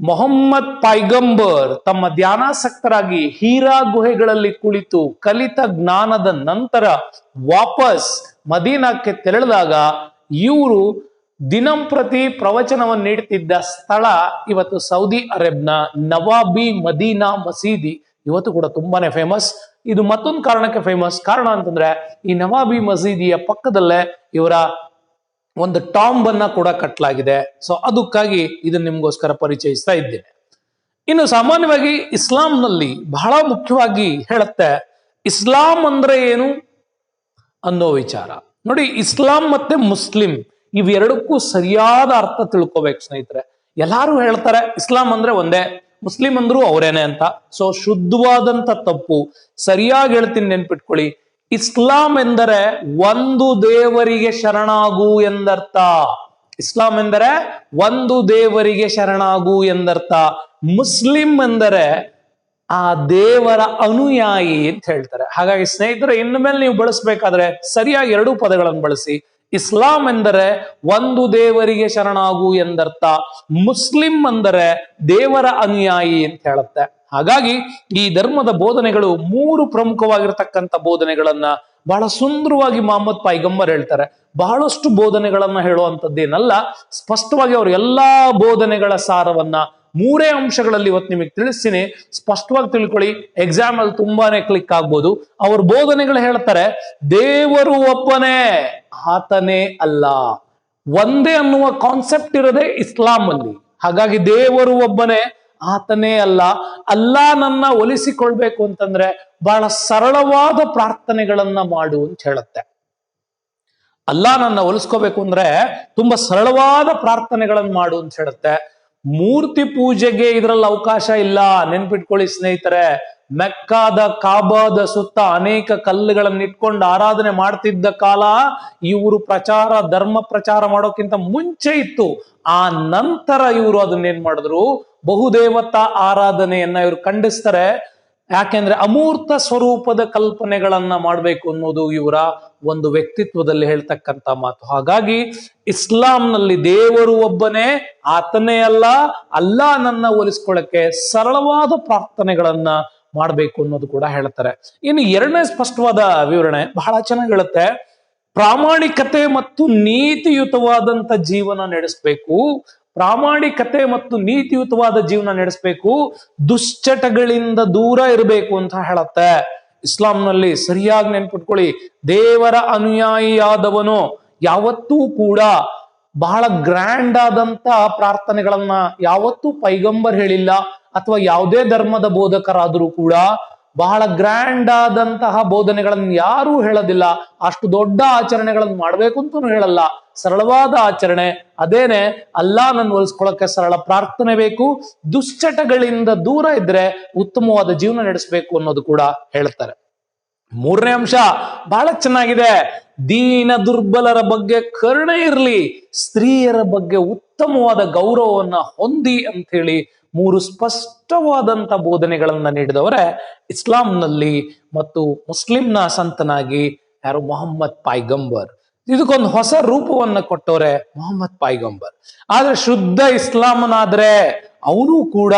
[SPEAKER 1] ಮೊಹಮ್ಮದ್ ಪೈಗಂಬರ್ ತಮ್ಮ ಧ್ಯಾನಾಸಕ್ತರಾಗಿ ಹೀರಾ ಗುಹೆಗಳಲ್ಲಿ ಕುಳಿತು ಕಲಿತ ಜ್ಞಾನದ ನಂತರ ವಾಪಸ್ ಮದೀನಾಕ್ಕೆ ತೆರಳಿದಾಗ ಇವರು ದಿನಂಪ್ರತಿ ಪ್ರವಚನವನ್ನು ನೀಡುತ್ತಿದ್ದ ಸ್ಥಳ ಇವತ್ತು ಸೌದಿ ಅರೇಬ್ನ ನವಾಬಿ ಮದೀನಾ ಮಸೀದಿ. ಇವತ್ತು ಕೂಡ ತುಂಬಾನೇ ಫೇಮಸ್ ಇದು ಮತ್ತೊಂದು ಕಾರಣಕ್ಕೆ ಫೇಮಸ್ ಕಾರಣ ಅಂತಂದ್ರೆ ಈ ನವಾಬಿ ಮಸೀದಿಯ ಪಕ್ಕದಲ್ಲೇ ಇವರ ಒಂದು ಟಾಂಬ್ ಅನ್ನ ಕೂಡ ಕಟ್ಟಲಾಗಿದೆ ಸೊ ಅದಕ್ಕಾಗಿ ಇದನ್ನ ನಿಮ್ಗೋಸ್ಕರ ಪರಿಚಯಿಸ್ತಾ ಇದ್ದೇನೆ. ಇನ್ನು ಸಾಮಾನ್ಯವಾಗಿ ಇಸ್ಲಾಂನಲ್ಲಿ ಬಹಳ ಮುಖ್ಯವಾಗಿ ಹೇಳುತ್ತೆ ಇಸ್ಲಾಂ ಅಂದ್ರೆ ಏನು ಅನ್ನೋ ವಿಚಾರ. ನೋಡಿ, ಇಸ್ಲಾಂ ಮತ್ತೆ ಮುಸ್ಲಿಂ ಇವೆರಡಕ್ಕೂ ಸರಿಯಾದ ಅರ್ಥ ತಿಳ್ಕೋಬೇಕು ಸ್ನೇಹಿತರೆ. ಎಲ್ಲಾರು ಹೇಳ್ತಾರೆ, ಇಸ್ಲಾಂ ಅಂದ್ರೆ ಒಂದೇ, ಮುಸ್ಲಿಂ ಅಂದ್ರೂ ಅವರೇನೆ ಅಂತ. ಸೊ ಶುದ್ಧವಾದಂತ ತಪ್ಪು. ಸರಿಯಾಗಿ ಹೇಳ್ತೀನಿ ನೆನ್ಪಿಟ್ಕೊಳ್ಳಿ. ಇಸ್ಲಾಂ ಎಂದರೆ ಒಂದು ದೇವರಿಗೆ ಶರಣಾಗು ಎಂದರ್ಥ. ಇಸ್ಲಾಂ ಎಂದರೆ ಒಂದು ದೇವರಿಗೆ ಶರಣಾಗು ಎಂದರ್ಥ. ಮುಸ್ಲಿಂ ಎಂದರೆ ಆ ದೇವರ ಅನುಯಾಯಿ ಅಂತ ಹೇಳ್ತಾರೆ. ಹಾಗಾಗಿ ಸ್ನೇಹಿತರೆ, ಇನ್ನು ಮೇಲೆ ನೀವು ಬಳಸಬೇಕಾದ್ರೆ ಸರಿಯಾಗಿ ಎರಡೂ ಪದಗಳನ್ನು ಬಳಸಿ. ಇಸ್ಲಾಂ ಎಂದರೆ ಒಂದು ದೇವರಿಗೆ ಶರಣಾಗು ಎಂದರ್ಥ. ಮುಸ್ಲಿಂ ಅಂದರೆ ದೇವರ ಅನುಯಾಯಿ ಅಂತ ಹೇಳುತ್ತೆ. ಹಾಗಾಗಿ ಈ ಧರ್ಮದ ಬೋಧನೆಗಳು ಮೂರು ಪ್ರಮುಖವಾಗಿರ್ತಕ್ಕಂಥ ಬೋಧನೆಗಳನ್ನ ಬಹಳ ಸುಂದರವಾಗಿ ಮೊಹಮ್ಮದ್ ಪೈಗಂಬರ್ ಹೇಳ್ತಾರೆ. ಬಹಳಷ್ಟು ಬೋಧನೆಗಳನ್ನ ಹೇಳುವಂಥದ್ದೇನಲ್ಲ, ಸ್ಪಷ್ಟವಾಗಿ ಅವರು ಎಲ್ಲಾ ಬೋಧನೆಗಳ ಸಾರವನ್ನ ಮೂರೇ ಅಂಶಗಳಲ್ಲಿ ಇವತ್ತು ನಿಮಗೆ ತಿಳಿಸ್ತೀನಿ. ಸ್ಪಷ್ಟವಾಗಿ ತಿಳ್ಕೊಳ್ಳಿ. ಎಕ್ಸಾಮ್ ಅಲ್ಲಿ ತುಂಬಾನೇ ಕ್ಲಿಕ್ ಆಗ್ಬೋದು. ಅವ್ರ ಬೋಧನೆಗಳು ಹೇಳ್ತಾರೆ, ದೇವರು ಒಬ್ಬನೇ, ಆತನೇ ಅಲ್ಲ. ಒಂದೇ ಅನ್ನುವ ಕಾನ್ಸೆಪ್ಟ್ ಇರೋದೇ ಇಸ್ಲಾಂ ಅಲ್ಲಿ. ಹಾಗಾಗಿ ದೇವರು ಒಬ್ಬನೇ, ಆತನೇ ಅಲ್ಲ. ಅಲ್ಲಾ ನನ್ನ ಒಲಿಸಿಕೊಳ್ಬೇಕು ಅಂತಂದ್ರೆ ಬಹಳ ಸರಳವಾದ ಪ್ರಾರ್ಥನೆಗಳನ್ನ ಮಾಡು ಅಂತ ಹೇಳುತ್ತೆ. ಅಲ್ಲ ನನ್ನ ಒಲಿಸ್ಕೋಬೇಕು ಅಂದ್ರೆ ತುಂಬಾ ಸರಳವಾದ ಪ್ರಾರ್ಥನೆಗಳನ್ನು ಮಾಡು ಅಂತ ಹೇಳುತ್ತೆ. ಮೂರ್ತಿ ಪೂಜೆಗೆ ಇದ್ರಲ್ಲಿ ಅವಕಾಶ ಇಲ್ಲ. ನೆನ್ಪಿಟ್ಕೊಳ್ಳಿ ಸ್ನೇಹಿತರೆ, ಮೆಕ್ಕಾದ, ಕಾಬಾದ ಸುತ್ತ ಅನೇಕ ಕಲ್ಲುಗಳನ್ನ ಇಟ್ಕೊಂಡು ಆರಾಧನೆ ಮಾಡ್ತಿದ್ದ ಕಾಲ ಇವರು ಪ್ರಚಾರ, ಧರ್ಮ ಪ್ರಚಾರ ಮಾಡೋಕ್ಕಿಂತ ಮುಂಚೆ ಇತ್ತು. ಆ ನಂತರ ಇವರು ಅದನ್ನ ಏನ್ ಮಾಡಿದ್ರು? ಬಹುದೇವತಾ ಆರಾಧನೆಯನ್ನ ಇವರು ಖಂಡಿಸ್ತಾರೆ. ಯಾಕೆಂದ್ರೆ ಅಮೂರ್ತ ಸ್ವರೂಪದ ಕಲ್ಪನೆಗಳನ್ನ ಮಾಡಬೇಕು ಅನ್ನೋದು ಇವರ ಒಂದು ವ್ಯಕ್ತಿತ್ವದಲ್ಲಿ ಹೇಳ್ತಕ್ಕಂತ ಮಾತು. ಹಾಗಾಗಿ ಇಸ್ಲಾಂನಲ್ಲಿ ದೇವರು ಒಬ್ಬನೇ, ಆತನೇ ಅಲ್ಲ ಅಲ್ಲ ನನ್ನ ಹೋಲಿಸ್ಕೊಳ್ಳಕ್ಕೆ ಸರಳವಾದ ಪ್ರಾರ್ಥನೆಗಳನ್ನ ಮಾಡಬೇಕು ಅನ್ನೋದು ಕೂಡ ಹೇಳ್ತಾರೆ. ಇನ್ನು ಎರಡನೇ ಸ್ಪಷ್ಟವಾದ ವಿವರಣೆ ಬಹಳ ಚೆನ್ನಾಗಿ ಹೇಳುತ್ತೆ. ಪ್ರಾಮಾಣಿಕತೆ ಮತ್ತು ನೀತಿಯುತವಾದಂತ ಜೀವನ ನಡೆಸಬೇಕು. ಪ್ರಾಮಾಣಿಕತೆ ಮತ್ತು ನೀತಿಯುತವಾದ ಜೀವನ ನಡೆಸಬೇಕು, ದುಶ್ಚಟಗಳಿಂದ ದೂರ ಇರಬೇಕು ಅಂತ ಹೇಳತ್ತೆ. ಇಸ್ಲಾಂನಲ್ಲಿ ಸರಿಯಾಗಿ ನೆನ್ಪಿಟ್ಕೊಳ್ಳಿ, ದೇವರ ಅನುಯಾಯಿಯಾದವನು ಯಾವತ್ತೂ ಕೂಡ ಬಹಳ ಗ್ರ್ಯಾಂಡ್ ಆದಂತ ಪ್ರಾರ್ಥನೆಗಳನ್ನ ಯಾವತ್ತೂ ಪೈಗಂಬರ್ ಹೇಳಿಲ್ಲ, ಅಥವಾ ಯಾವುದೇ ಧರ್ಮದ ಬೋಧಕರಾದರೂ ಕೂಡ ಬಹಳ ಗ್ರ್ಯಾಂಡ್ ಆದಂತಹ ಬೋಧನೆಗಳನ್ನು ಯಾರೂ ಹೇಳೋದಿಲ್ಲ. ಅಷ್ಟು ದೊಡ್ಡ ಆಚರಣೆಗಳನ್ನು ಮಾಡಬೇಕು ಅಂತೂ ಹೇಳಲ್ಲ. ಸರಳವಾದ ಆಚರಣೆ. ಅದೇನೆ ಅಲ್ಲಾ ನನ್ನ ಒಲಿಸ್ಕೊಳಕ್ಕೆ ಸರಳ ಪ್ರಾರ್ಥನೆ ಬೇಕು. ದುಶ್ಚಟಗಳಿಂದ ದೂರ ಇದ್ರೆ ಉತ್ತಮವಾದ ಜೀವನ ನಡೆಸಬೇಕು ಅನ್ನೋದು ಕೂಡ ಹೇಳ್ತಾರೆ. ಮೂರನೇ ಅಂಶ, ಬಹಳ ಚೆನ್ನಾಗಿದೆ. ದೀನ ದುರ್ಬಲರ ಬಗ್ಗೆ ಕರುಣೆ ಇರಲಿ. ಸ್ತ್ರೀಯರ ಬಗ್ಗೆ ಉತ್ತಮವಾದ ಗೌರವವನ್ನ ಹೊಂದಿ ಅಂತ ಹೇಳಿ ಮೂರು ಸ್ಪಷ್ಟವಾದಂತ ಬೋಧನೆಗಳನ್ನ ನೀಡಿದವರೇ ಇಸ್ಲಾಂನಲ್ಲಿ ಮತ್ತು ಮುಸ್ಲಿಂನ ಸಂತನಾಗಿ ಯಾರು? ಮೊಹಮ್ಮದ್ ಪಾಯ್ಗಂಬರ್ ಇದಕ್ಕೊಂದು ಹೊಸ ರೂಪವನ್ನ ಕೊಟ್ಟವ್ರೆ ಮೊಹಮ್ಮದ್ ಪಾಯ್ಗಂಬರ್ ಆದ್ರೆ ಶುದ್ಧ ಇಸ್ಲಾಮನಾದ್ರೆ ಅವನು ಕೂಡ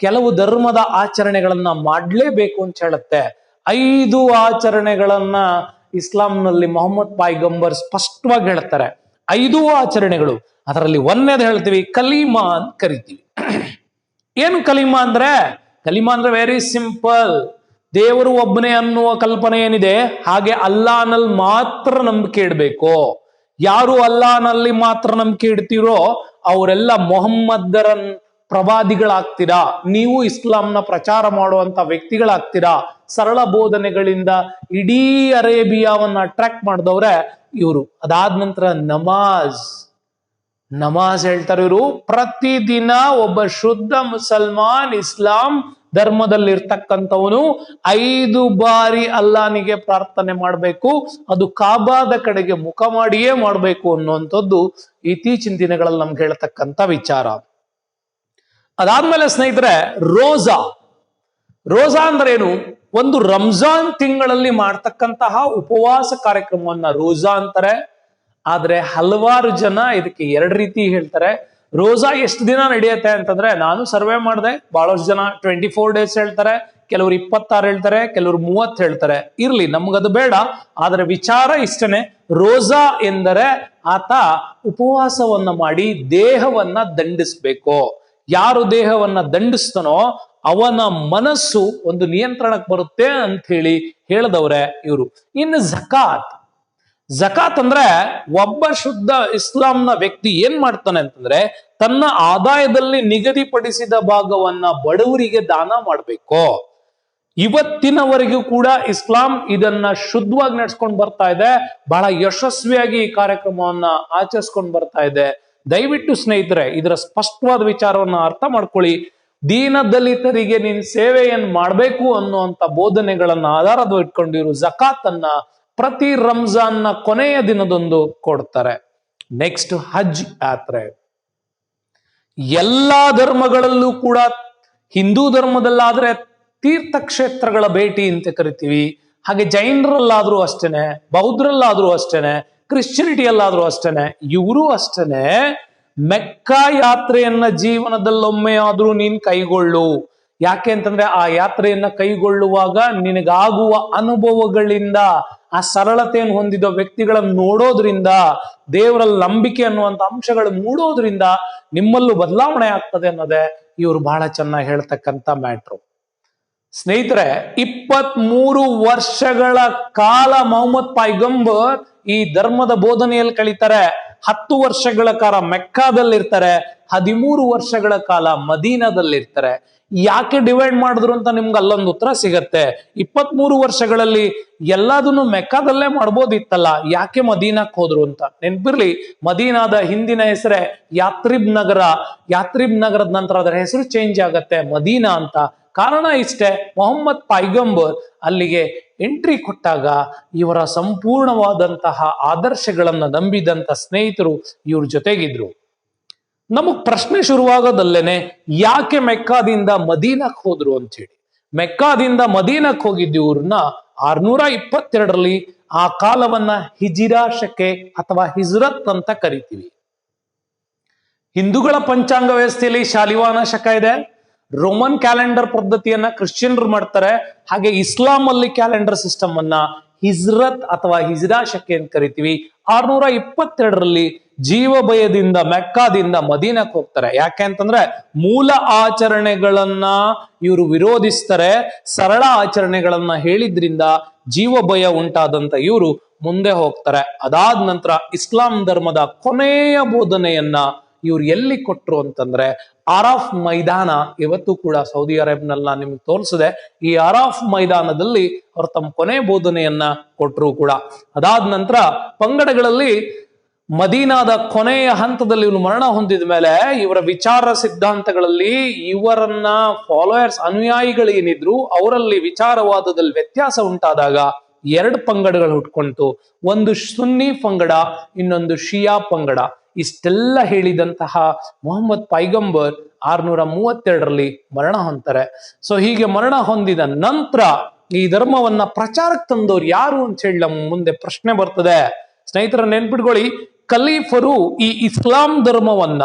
[SPEAKER 1] ಕೆಲವು ಧರ್ಮದ ಆಚರಣೆಗಳನ್ನ ಮಾಡ್ಲೇಬೇಕು ಅಂತ ಹೇಳುತ್ತೆ. ಐದು ಆಚರಣೆಗಳನ್ನ ಇಸ್ಲಾಂನಲ್ಲಿ ಮೊಹಮ್ಮದ್ ಪಾಯ್ಗಂಬರ್ ಸ್ಪಷ್ಟವಾಗಿ ಹೇಳ್ತಾರೆ. ಐದು ಆಚರಣೆಗಳು. ಅದರಲ್ಲಿ ಒಂದೇದು ಹೇಳ್ತೀವಿ, ಕಲೀಮಾ ಅಂತ ಕರಿತೀವಿ. ಏನು ಕಲಿಮಾ ಅಂದ್ರೆ? ಕಲಿಮಾ ಅಂದ್ರೆ ವೆರಿ ಸಿಂಪಲ್ ದೇವರು ಒಬ್ಬನೇ ಅನ್ನುವ ಕಲ್ಪನೆ ಏನಿದೆ? ಹಾಗೆ ಅಲ್ಲಾನಲ್ಲಿ ಮಾತ್ರ ನಂಬಿಕೆ ಇಡಬೇಕು. ಯಾರು ಅಲ್ಲಾನಲ್ಲಿ ಮಾತ್ರ ನಂಬಿಕೆ ಇಡ್ತೀರೋ ಅವರೆಲ್ಲ ಮೊಹಮ್ಮದರ ಪ್ರವಾದಿಗಳಾಗ್ತೀರಾ? ನೀವು ಇಸ್ಲಾಂನ ಪ್ರಚಾರ ಮಾಡುವಂತ ವ್ಯಕ್ತಿಗಳಾಗ್ತೀರಾ? ಸರಳ ಬೋಧನೆಗಳಿಂದ ಇಡೀ ಅರೇಬಿಯಾವನ್ನ ಅಟ್ರಾಕ್ಟ್ ಮಾಡಿದವ್ರೆ ಇವರು. ಅದಾದ ನಂತರ ನಮಾಜ್. ನಮಾಜ್ ಹೇಳ್ತಾರೆ ಇವರು ಪ್ರತಿದಿನ ಒಬ್ಬ ಶುದ್ಧ ಮುಸಲ್ಮಾನ್ ಇಸ್ಲಾಂ ಧರ್ಮದಲ್ಲಿರ್ತಕ್ಕಂಥವನು ಐದು ಬಾರಿ ಅಲ್ಲಾನಿಗೆ ಪ್ರಾರ್ಥನೆ ಮಾಡಬೇಕು, ಅದು ಕಾಬಾದ ಕಡೆಗೆ ಮುಖ ಮಾಡಿಯೇ ಮಾಡಬೇಕು ಅನ್ನುವಂಥದ್ದು ಇತ್ತೀಚಿನ ದಿನಗಳಲ್ಲಿ ನಮ್ಗೆ ಹೇಳ್ತಕ್ಕಂಥ ವಿಚಾರ. ಅದಾದ್ಮೇಲೆ ಸ್ನೇಹಿತರೆ, ರೋಜಾ. ರೋಜಾ ಏನು ಒಂದು ರಂಜಾನ್ ತಿಂಗಳಲ್ಲಿ ಮಾಡ್ತಕ್ಕಂತಹ ಉಪವಾಸ ಕಾರ್ಯಕ್ರಮವನ್ನ ರೋಜಾ ಅಂತಾರೆ. ಆದ್ರೆ ಹಲವಾರು ಜನ ಇದಕ್ಕೆ ಎರಡು ರೀತಿ ಹೇಳ್ತಾರೆ. ರೋಜಾ ಎಷ್ಟು ದಿನ ನಡೆಯುತ್ತೆ ಅಂತಂದ್ರೆ ನಾನು ಸರ್ವೆ ಮಾಡಿದೆ, ಬಹಳಷ್ಟು ಜನ ಟ್ವೆಂಟಿ ಫೋರ್ ಡೇಸ್ ಹೇಳ್ತಾರೆ, ಕೆಲವರು ಇಪ್ಪತ್ತಾರು ಹೇಳ್ತಾರೆ, ಕೆಲವರು ಮೂವತ್ತು ಹೇಳ್ತಾರೆ. ಇರ್ಲಿ, ನಮ್ಗದು ಬೇಡ, ಆದ್ರೆ ವಿಚಾರ ಇಷ್ಟನೇ, ರೋಜಾ ಎಂದರೆ ಆತ ಉಪವಾಸವನ್ನ ಮಾಡಿ ದೇಹವನ್ನ ದಂಡಿಸ್ಬೇಕು. ಯಾರು ದೇಹವನ್ನ ದಂಡಿಸ್ತಾನೋ ಅವನ ಮನಸ್ಸು ಒಂದು ನಿಯಂತ್ರಣಕ್ಕೆ ಬರುತ್ತೆ ಅಂತ ಹೇಳಿ ಹೇಳಿದವ್ರೆ ಇವರು. ಇನ್ನು ಜಕಾತ್. ಜಕಾತ್ ಅಂದ್ರೆ ಒಬ್ಬ ಶುದ್ಧ ಇಸ್ಲಾಂನ ವ್ಯಕ್ತಿ ಏನ್ ಮಾಡ್ತಾನೆ ಅಂತಂದ್ರೆ ತನ್ನ ಆದಾಯದಲ್ಲಿ ನಿಗದಿಪಡಿಸಿದ ಭಾಗವನ್ನ ಬಡವರಿಗೆ ದಾನ ಮಾಡಬೇಕು. ಇವತ್ತಿನವರೆಗೂ ಕೂಡ ಇಸ್ಲಾಂ ಇದನ್ನ ಶುದ್ಧವಾಗಿ ನಡ್ಸ್ಕೊಂಡು ಬರ್ತಾ ಇದೆ. ಬಹಳ ಯಶಸ್ವಿಯಾಗಿ ಈ ಕಾರ್ಯಕ್ರಮವನ್ನ ಆಚರಿಸ್ಕೊಂಡು ಬರ್ತಾ ಇದೆ. ದಯವಿಟ್ಟು ಸ್ನೇಹಿತರೆ, ಇದರ ಸ್ಪಷ್ಟವಾದ ವಿಚಾರವನ್ನ ಅರ್ಥ ಮಾಡ್ಕೊಳ್ಳಿ. ದೀನ ದಲಿತರಿಗೆ ನೀನ್ ಸೇವೆಯನ್ನು ಮಾಡಬೇಕು ಅನ್ನುವಂತ ಬೋಧನೆಗಳನ್ನ ಆಧಾರದ ಇಟ್ಕೊಂಡಿರು ಜಕಾತ್ ಅನ್ನ ಪ್ರತಿ ರಂಜಾನ್ನ ಕೊನೆಯ ದಿನದೊಂದು ಕೊಡ್ತಾರೆ. ನೆಕ್ಸ್ಟ್ ಹಜ್ ಯಾತ್ರೆ. ಎಲ್ಲಾ ಧರ್ಮಗಳಲ್ಲೂ ಕೂಡ ಹಿಂದೂ ಧರ್ಮದಲ್ಲಾದ್ರೆ ತೀರ್ಥಕ್ಷೇತ್ರಗಳ ಭೇಟಿ ಅಂತ ಕರಿತೀವಿ. ಹಾಗೆ ಜೈನರಲ್ಲಾದ್ರೂ ಅಷ್ಟೇನೆ, ಬೌದ್ಧರಲ್ಲಾದ್ರೂ ಅಷ್ಟೇನೆ, ಕ್ರಿಶ್ಚಿಯನಿಟಿಯಲ್ಲಾದ್ರೂ ಅಷ್ಟೇನೆ, ಇವರು ಅಷ್ಟೇನೆ, ಮೆಕ್ಕ ಯಾತ್ರೆಯನ್ನ ಜೀವನದಲ್ಲೊಮ್ಮೆ ಆದ್ರೂ ನೀನ್ ಕೈಗೊಳ್ಳು. ಯಾಕೆ ಅಂತಂದ್ರೆ ಆ ಯಾತ್ರೆಯನ್ನ ಕೈಗೊಳ್ಳುವಾಗ ನಿನಗಾಗುವ ಅನುಭವಗಳಿಂದ ಆ ಸರಳತೆಯನ್ನು ಹೊಂದಿದ ವ್ಯಕ್ತಿಗಳನ್ನು ನೋಡೋದ್ರಿಂದ, ದೇವರಲ್ಲಿ ನಂಬಿಕೆ ಅನ್ನುವಂತ ಅಂಶಗಳು ಮೂಡೋದ್ರಿಂದ ನಿಮ್ಮಲ್ಲೂ ಬದಲಾವಣೆ ಆಗ್ತದೆ ಅನ್ನೋದೇ ಇವರು ಬಹಳ ಚೆನ್ನಾಗಿ ಹೇಳ್ತಕ್ಕಂಥ ಮ್ಯಾಟ್ರು. ಸ್ನೇಹಿತರೆ ಇಪ್ಪತ್ತ್ ಮೂರು ವರ್ಷಗಳ ಕಾಲ ಮೊಹಮ್ಮದ್ ಪೈಗಂಬರ್ ಈ ಧರ್ಮದ ಬೋಧನೆಯಲ್ಲಿ ಕಳೀತಾರೆ. ಹತ್ತು ವರ್ಷಗಳ ಕಾಲ ಮೆಕ್ಕಾದಲ್ಲಿರ್ತಾರೆ, ಹದಿಮೂರು ವರ್ಷಗಳ ಕಾಲ ಮದೀನಾದಲ್ಲಿರ್ತಾರೆ. ಯಾಕೆ ಡಿವೈಡ್ ಮಾಡಿದ್ರು ಅಂತ ನಿಮ್ಗೆ ಅಲ್ಲೊಂದು ಉತ್ತರ ಸಿಗತ್ತೆ. ಇಪ್ಪತ್ತ್ ಮೂರು ವರ್ಷಗಳಲ್ಲಿ ಎಲ್ಲದನ್ನು ಮೆಕ್ಕಾದಲ್ಲೇ ಮಾಡ್ಬೋದಿತ್ತಲ್ಲ, ಯಾಕೆ ಮದೀನಕ್ಕೆ ಹೋದ್ರು ಅಂತ? ನೆನ್ಪಿರ್ಲಿ, ಮದೀನಾದ ಹಿಂದಿನ ಹೆಸರೇ ಯಾತ್ರಿಬ್ ನಗರ. ಯಾತ್ರಿಬ್ ನಗರದ ನಂತರ ಅದರ ಹೆಸರು ಚೇಂಜ್ ಆಗತ್ತೆ, ಮದೀನಾ ಅಂತ. ಕಾರಣ ಇಷ್ಟೇ, ಮೊಹಮ್ಮದ್ ಪೈಗಂಬರ್ ಅಲ್ಲಿಗೆ ಎಂಟ್ರಿ ಕೊಟ್ಟಾಗ ಇವರ ಸಂಪೂರ್ಣವಾದಂತಹ ಆದರ್ಶಗಳನ್ನು ನಂಬಿದಂತ ಸ್ನೇಹಿತರು ಇವ್ರ ಜೊತೆಗಿದ್ರು. ನಮಗ್ ಪ್ರಶ್ನೆ ಶುರುವಾಗೋದಲ್ಲೇನೆ, ಯಾಕೆ ಮೆಕ್ಕಾದಿಂದ ಮದೀನಕ್ ಹೋದ್ರು ಅಂತ ಹೇಳಿ ಮೆಕ್ಕಾದಿಂದ ಮದೀನಕ್ ಹೋಗಿದ್ದು ಇವ್ರನ್ನ ಆರ್ನೂರ ಇಪ್ಪತ್ತೆರಡರಲ್ಲಿ ಆ ಕಾಲವನ್ನ ಹಿಜಿರಾ ಅಥವಾ ಹಿಜ್ರತ್ ಅಂತ ಕರಿತೀವಿ. ಹಿಂದೂಗಳ ಪಂಚಾಂಗ ವ್ಯವಸ್ಥೆಯಲ್ಲಿ ಶಾಲಿವಾನ ಶಕ ಇದೆ. ರೋಮನ್ ಕ್ಯಾಲೆಂಡರ್ ಪದ್ಧತಿಯನ್ನ ಕ್ರಿಶ್ಚಿಯನ್ರು ಮಾಡ್ತಾರೆ. ಹಾಗೆ ಇಸ್ಲಾಂ ಅಲ್ಲಿ ಕ್ಯಾಲೆಂಡರ್ ಸಿಸ್ಟಮ್ ಅನ್ನ ಹಿಜ್ರತ್ ಅಥವಾ ಹಿಜ್ರಾ ಶಕೆ ಅಂತ ಕರಿತೀವಿ. ಆರ್ನೂರ ಇಪ್ಪತ್ತೆರಡರಲ್ಲಿ ಜೀವ ಭಯದಿಂದ ಮೆಕ್ಕಾದಿಂದ ಮದೀನಕ್ಕೆ ಹೋಗ್ತಾರೆ. ಯಾಕೆ ಅಂತಂದ್ರೆ ಮೂಲ ಆಚರಣೆಗಳನ್ನ ಇವರು ವಿರೋಧಿಸ್ತಾರೆ. ಸರಳ ಆಚರಣೆಗಳನ್ನ ಹೇಳಿದ್ರಿಂದ ಜೀವ ಭಯ ಉಂಟಾದಂತ ಇವರು ಮುಂದೆ ಹೋಗ್ತಾರೆ. ಅದಾದ ನಂತರ ಇಸ್ಲಾಂ ಧರ್ಮದ ಕೊನೆಯ ಬೋಧನೆಯನ್ನ ಇವ್ರು ಎಲ್ಲಿ ಕೊಟ್ರು ಅಂತಂದ್ರೆ ಆರಾಫ್ ಮೈದಾನ ಇವತ್ತು ಕೂಡ ಸೌದಿ ಅರೇಬ್ನಲ್ಲ ನಿಮ್ಗೆ ತೋರಿಸಿದೆ. ಈ ಆರಾಫ್ ಮೈದಾನದಲ್ಲಿ ಅವರು ತಮ್ಮ ಕೊನೆ ಬೋಧನೆಯನ್ನ ಕೊಟ್ರು ಕೂಡ. ಅದಾದ ನಂತರ ಪಂಗಡಗಳಲ್ಲಿ ಮದೀನಾದ ಕೊನೆಯ ಹಂತದಲ್ಲಿ ಇವನು ಮರಣ ಹೊಂದಿದ ಮೇಲೆ ಇವರ ವಿಚಾರ ಸಿದ್ಧಾಂತಗಳಲ್ಲಿ ಇವರನ್ನ ಫಾಲೋಯರ್ಸ್ ಅನುಯಾಯಿಗಳು ಏನಿದ್ರು ಅವರಲ್ಲಿ ವಿಚಾರವಾದದಲ್ಲಿ ವ್ಯತ್ಯಾಸ ಉಂಟಾದಾಗ ಎರಡು ಪಂಗಡಗಳು ಹುಟ್ಕೊಂತು ಒಂದು ಸುನ್ನಿ ಪಂಗಡ, ಇನ್ನೊಂದು ಶಿಯಾ ಪಂಗಡ. ಇಷ್ಟೆಲ್ಲ ಹೇಳಿದಂತಹ ಮೊಹಮ್ಮದ್ ಪೈಗಂಬರ್ ಆರ್ನೂರ ಮೂವತ್ತೆರಡರಲ್ಲಿ ಮರಣ ಹೊಂತಾರೆ ಸೊ ಹೀಗೆ ಮರಣ ಹೊಂದಿದ ನಂತರ ಈ ಧರ್ಮವನ್ನ ಪ್ರಚಾರಕ್ಕೆ ತಂದವ್ರು ಯಾರು ಅಂತ ಹೇಳಿ ನಮ್ಮ ಮುಂದೆ ಪ್ರಶ್ನೆ ಬರ್ತದೆ. ಸ್ನೇಹಿತರ, ನೆನ್ಪಿಟ್ಕೊಳ್ಳಿ ಖಲೀಫರು ಈ ಇಸ್ಲಾಂ ಧರ್ಮವನ್ನ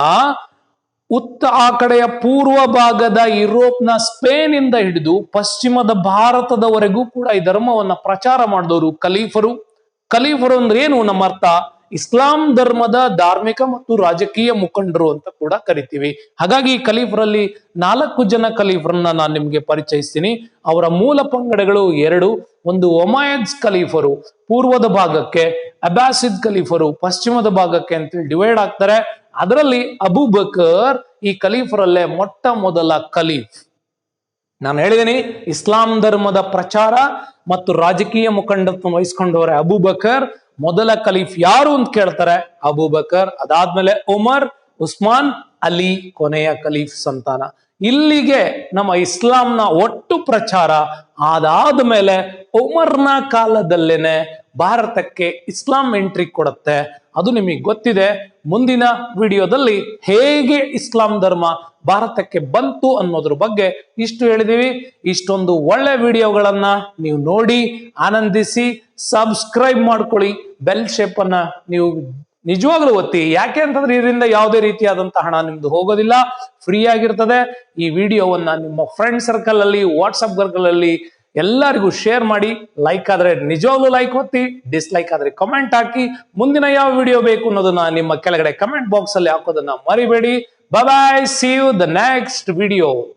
[SPEAKER 1] ಉತ್ತ ಆ ಕಡೆಯ ಪೂರ್ವ ಭಾಗದ ಯುರೋಪ್ನ ಸ್ಪೇನ್ ಇಂದ ಹಿಡಿದು ಪಶ್ಚಿಮದ ಭಾರತದವರೆಗೂ ಕೂಡ ಈ ಧರ್ಮವನ್ನ ಪ್ರಚಾರ ಮಾಡಿದವರು ಖಲೀಫರು ಖಲೀಫರು ಅಂದ್ರೆ ಏನು? ನಮ್ಮ ಅರ್ಥ ಇಸ್ಲಾಂ ಧರ್ಮದ ಧಾರ್ಮಿಕ ಮತ್ತು ರಾಜಕೀಯ ಮುಖಂಡರು ಅಂತ ಕೂಡ ಕರಿತೀವಿ. ಹಾಗಾಗಿ ಈ ಖಲೀಫರಲ್ಲಿ ನಾಲ್ಕು ಜನ ಖಲೀಫರನ್ನ ನಾನು ನಿಮ್ಗೆ ಪರಿಚಯಿಸ್ತೀನಿ. ಅವರ ಮೂಲ ಪಂಗಡಗಳು ಎರಡು, ಒಂದು ಒಮಾಯದ್ ಖಲೀಫರು ಪೂರ್ವದ ಭಾಗಕ್ಕೆ ಅಬಾಸಿದ್ ಖಲೀಫರು ಪಶ್ಚಿಮದ ಭಾಗಕ್ಕೆ ಅಂತೇಳಿ ಡಿವೈಡ್ ಆಗ್ತಾರೆ. ಅದರಲ್ಲಿ ಅಬು ಬಕರ್ ಈ ಖಲೀಫರಲ್ಲೇ ಮೊಟ್ಟ ಮೊದಲ ಖಲೀಫ್ ನಾನು ಹೇಳಿದ್ದೀನಿ ಇಸ್ಲಾಂ ಧರ್ಮದ ಪ್ರಚಾರ ಮತ್ತು ರಾಜಕೀಯ ಮುಖಂಡತ್ವ ವಹಿಸ್ಕೊಂಡವರೇ ಅಬು ಬಕರ್ ಮೊದಲ ಖಲೀಫ್ ಯಾರು ಅಂತ ಕೇಳ್ತಾರೆ? ಅಬೂಬಕರ್ ಅದಾದ್ಮೇಲೆ ಉಮರ್ ಉಸ್ಮಾನ್ ಅಲಿ ಕೊನೆಯ ಖಲೀಫ್ ಸಂತಾನ. ಇಲ್ಲಿಗೆ ನಮ್ಮ ಇಸ್ಲಾಂನ ಒಟ್ಟು ಪ್ರಚಾರ ಅದಾದ ಮೇಲೆ ಉಮರ್ನ ಕಾಲದಲ್ಲೇನೆ ಭಾರತಕ್ಕೆ ಇಸ್ಲಾಂ ಎಂಟ್ರಿ ಕೊಡುತ್ತೆ. ಅದು ನಿಮಗೆ ಗೊತ್ತಿದೆ. ಮುಂದಿನ ವಿಡಿಯೋದಲ್ಲಿ ಹೇಗೆ ಇಸ್ಲಾಂ ಧರ್ಮ ಭಾರತಕ್ಕೆ ಬಂತು ಅನ್ನೋದ್ರ ಬಗ್ಗೆ ಇಷ್ಟು ಹೇಳಿದೀವಿ. ಇಷ್ಟೊಂದು ಒಳ್ಳೆ ವಿಡಿಯೋಗಳನ್ನ ನೀವು ನೋಡಿ ಆನಂದಿಸಿ ಸಬ್ಸ್ಕ್ರೈಬ್ ಮಾಡ್ಕೊಳ್ಳಿ. ಬೆಲ್ ಶೇಪ್ ಅನ್ನ ನೀವು ನಿಜವಾಗ್ಲೂ ಒತ್ತಿ. ಯಾಕೆ ಅಂತಂದ್ರೆ ಇದರಿಂದ ಯಾವುದೇ ರೀತಿಯಾದಂತಹ ಹಣ ನಿಮ್ದು ಹೋಗೋದಿಲ್ಲ ಫ್ರೀ ಆಗಿರ್ತದೆ. ಈ ವಿಡಿಯೋವನ್ನ ನಿಮ್ಮ ಫ್ರೆಂಡ್ ಸರ್ಕಲ್ ಅಲ್ಲಿ ವಾಟ್ಸಪ್ ಸರ್ಕಲ್ ಅಲ್ಲಿ ಎಲ್ಲರಿಗೂ ಶೇರ್ ಮಾಡಿ. ಲೈಕ್ ಆದ್ರೆ ನಿಜವಾಗ್ಲೂ ಲೈಕ್ ಒತ್ತಿ. ಡಿಸ್ಲೈಕ್ ಆದ್ರೆ ಕಮೆಂಟ್ ಹಾಕಿ. ಮುಂದಿನ ಯಾವ ವಿಡಿಯೋ ಬೇಕು ಅನ್ನೋದನ್ನ ನಿಮ್ಮ ಕೆಳಗಡೆ ಕಮೆಂಟ್ ಬಾಕ್ಸ್ ಅಲ್ಲಿ ಹಾಕೋದನ್ನ ಮರಿಬೇಡಿ. Bye see you the next video